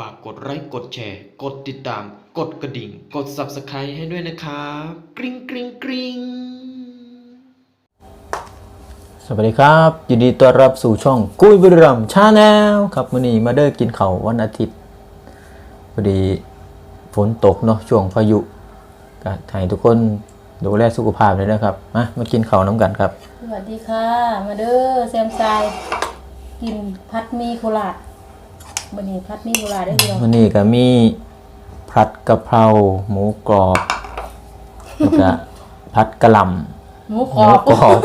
ฝากกดไลค์กดแชร์ กดติดตาม กดกระดิ่ง กด Subscribe ให้ด้วยนะครับ กริ๊งกริ๊งกริ๊งสวัสดีครับ ยินดีต้อนรับสู่ช่องกุ้ยบุรีรัมชาแนลครับมื้อนี้มาเด้อกินเขาววันอาทิตย์พอดีฝนตกเนาะช่วงพายุก็ให้ทุกคนดูแลสุขภาพเลยนะครับมามากินเขาวน้ำกันครับ สวัสดีค่ะ มาเด้อแซมไซกินพัดหมีโคราช วันนี้พัดหมีโคราชได้เดียววันนี้ก็มีผัดกะเพราหมูกรอบแล้วก็ผัดกะหล่ำหมูกหรอมูบกรอบ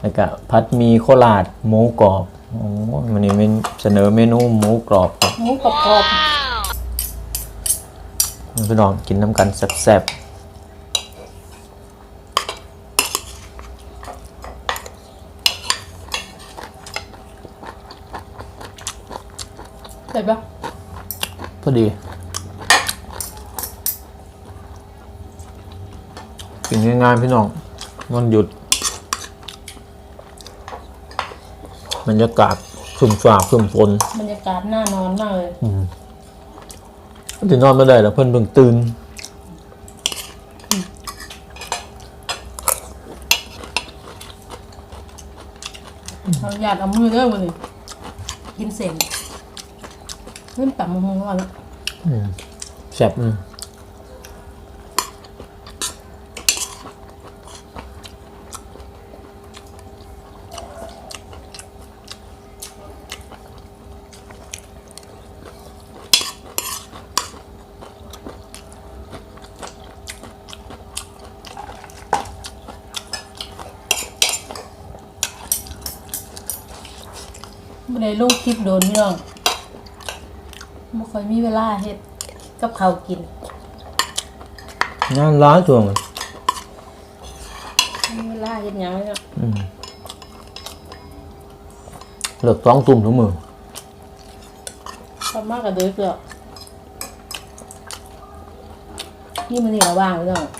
แล้วก็ผัดหมีโคราชหมูกรอบโอ้วันนี้เป็นเสนอเมนูหมูกรอบครับหมูกรอบกรอบพี่น้องกินน้ำกันแซ่บ เสร็จปะๆพอดีกินง่ายๆพี่น้องวันหยุดบรรยากาศครึมฟ้าครึมฝนบรรยากาศน่านอนมากเลยจะนอนไม่ได้แล้วเพิ่นเพิ่งตื่นเราอยากเอามือเด้อวันนี้กินเสร็จ เริ่มต่ำมงๆแล้วนะแซ่บอืมไม่ได้ลงคลิปโดนพี่น้อง ไม่ค่อยมีเวลาเฮ็ดกับข้าวกินงานร้านช่วงมีเวลาเฮ็ดหยังเลยเนาะเลิกต้องตุ่มทุกมือชอบมากกับเดือเกลือนี่มันนี่ระว่างพี่น้องเดี๋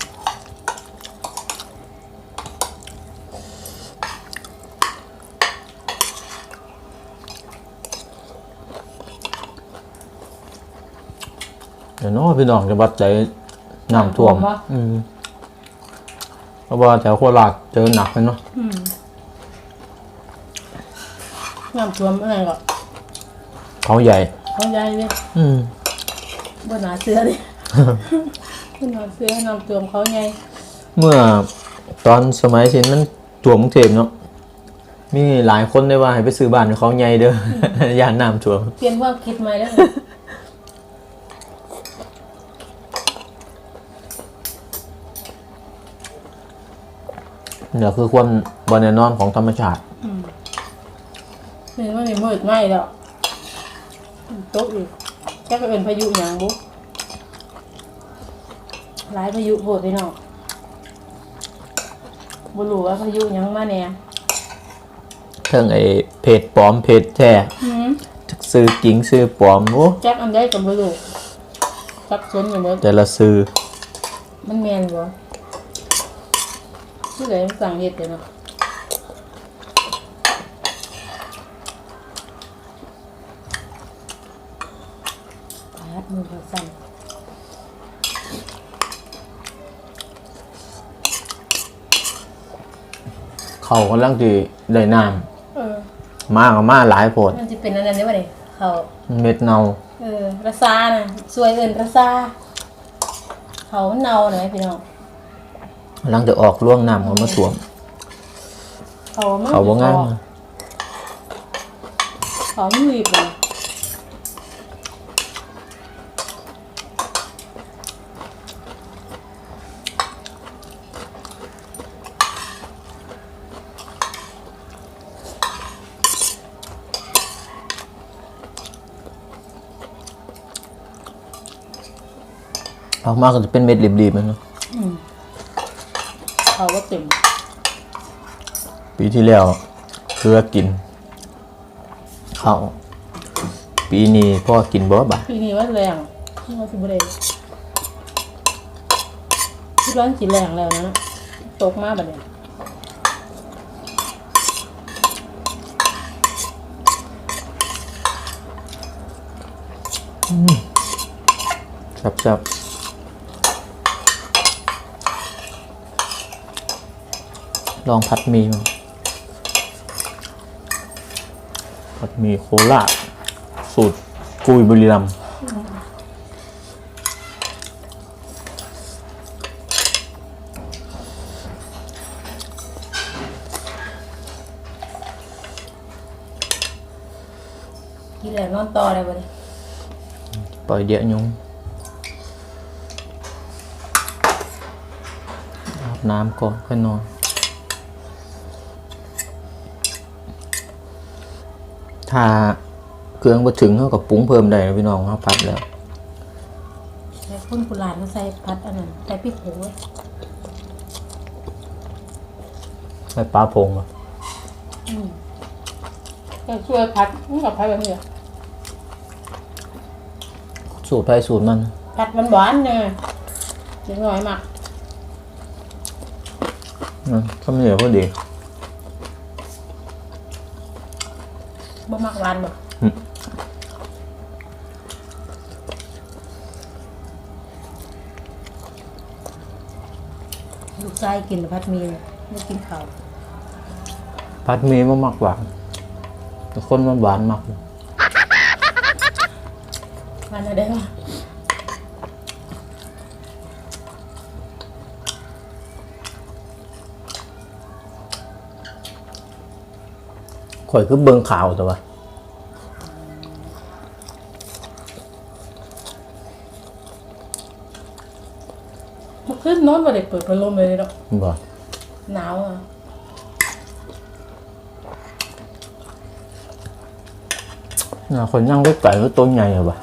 ยวเน้อพี่น้องจะวัดใจน้ำท่วมวะอืมเพราะว่าแถวโคราชเจอหนักเลยเนาะอืมน้ำท่วมอะไรก็เขาใหญ่ เขาใหญ่เลยอืมบนหนาเสื้อเลยบนหนาเสื้อน้ำท่วมเขาใหญ่เมื่อตอนสมัยเช่นมันท่วมกรุงเทพเนาะมีหลายคนได้ว่าให้ไปซื้อบ้านเขาใหญ่เด้อ ย่านน้ำท่วมเปลี่ยนความคิดใหม่แล้ว เนี่ยคือความบนแน่นอนของธรรมชาตินี่มันนี่มืดไหมแล้วตกอีกแค่ก็เป็นพายุอย่างบุ๊หลายพายุโหดไปหน่อยบุรู้ว่าพายุหยังมาแน่เทิงไอ้เพจปลอมเพจแท้อืมซื้อกิ่งซื้อปลอมโอ้แจ็คอันได้กับบุรู้สับสนอยู่หมดแต่ละซื้อมันแมนบ่ ที่ไหนมันสั่งเห็ดเลยเนาะปาดมือเขาสั่นเขากำลังที่ได้น้เออำมากกับมาหลายโพดมันจะเป็นอันนั้นได้ป่ะเนี่ยเขาเม็ดเนาเออระซาน่ะสวยเอินระซาเขาเนาหน่อยพี่น้อง กำลังจะออกล่วงน้ำเขามาสวม เขามันเขาบ่งามเขาไม่รีบเลยออกมาก็จะเป็นเม็ดรีบๆมันเนาะ เขาว่าเต็มปีที่แล้วเกลือกินเขาวปีนี้พ่อกินบ่บ่ะปีนี้ว่าแรงนี่ว่าสิบเรที่ร้อนจีแรงแล้วนะตกมาแบบนี้อจับจับ ลองผัดหมีมั้งผัดหมีโคราชสูตรกุยบุรีรัมย์กินแล้วนอนต่อได้บ่เนี่ยปล่อยเดี๋ยวยุงอาบน้ำก่อนค่อยนอน ถ้าเครื่องมาถึงเขากับปรุงเพิ่มได้นะพี่น้องเขาผัดแล้วใส่ข้นกุหลาบมาใส่พัดอันนั้นใส่พริกผงไว้ใส่ปลาพงอะอืมก็ช่วยพัดนี่กับพัดแบบนี้สูตรไปสูตรมัน พัดหวานๆเนี่ยเดี๋ยวหน่อยมากอืมข้าวเหนียวพอดี บ่มักหวานบ่อืม ลูกชายกินแต่พัดหมีไม่กินข้าวผัดหมีมันมักหวานแต่คนมันหวานมากมันอะไรวะข่อยคือเบิ่งข่าวแต่ว่า เมื่ อคืนนอนบ่ได้เปิดพัดลมเลยเนาะบ่หนาวอะน่าคนย่างไก่ไก่ก็ตัวใหญ่อะบ่ะ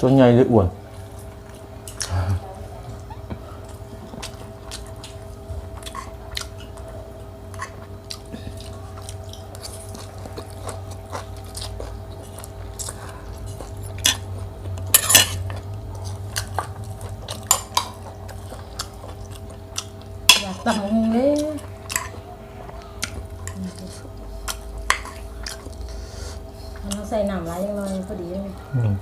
ตัวใหญ่หรืออ้วน อยากตังหงเลยมันต้องใส่น้ำร้ายยังไงพอดีเลย อืม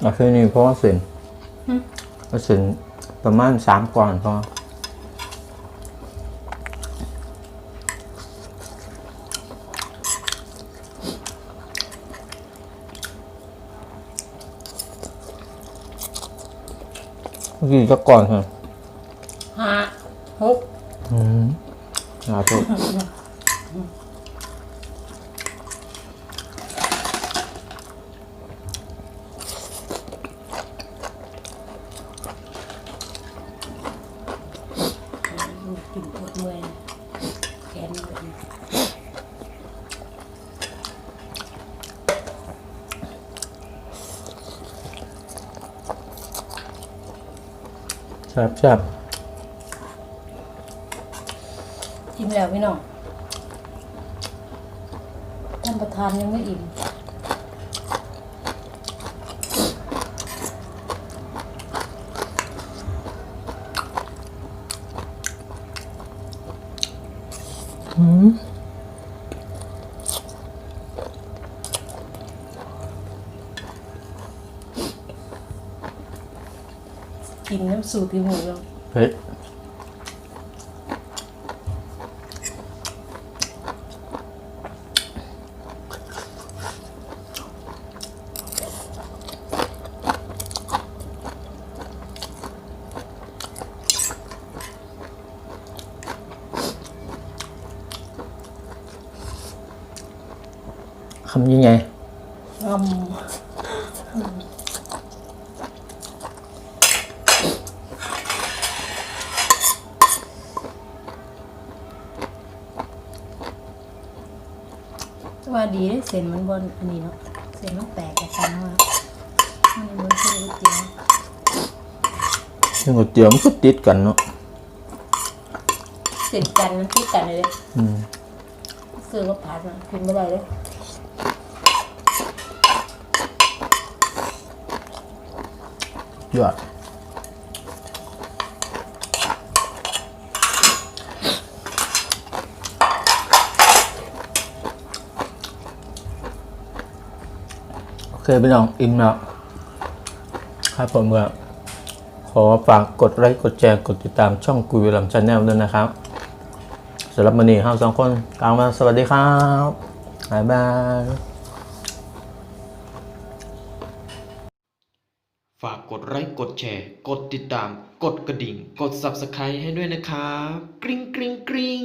เอาแค่นี้เพราะว่าเส้นเอาเส้นประมาณสามก้อนพอเมื่อกี้จะก่อนครับห้าหกอืมลาโทษ กิน ปวดเมื่อยแขนปวดแซ่บแซ่บอิ่มแล้วพี่น้องท่านประธานยังไม่อิ่ม กินน้ำสูตรที่หมูแล้ว เฮ้ คำยังไงงำว่าดีเลยเส้นมันบนอันนี้เนาะเส้นมันแตกจากกันเนาะมันเหมือนเส้นก๋วยเตี๋ยวยังก๋วยเตี๋ยวมันก็ติดกันเนาะเส้นกันมันติดกันเลยเด้อืมซื้อมาผ่านมากินไม่ได้เลย ยอดโอเคพี่น้องอิ่มแล้วครับผมก็ขอฝากกดไลค์กดแชร์กดติดตามช่องกุยวิลัมชาแนลด้วยนะครับสำหรับวันนี้ห้าสองคนกลางมาสวัสดีครับ บ๊ายบาย กดไลค์กดแชร์ กดติดตาม กดกระดิ่ง กด Subscribe ให้ด้วยนะครับ กริ๊งกริ๊งกริ๊ง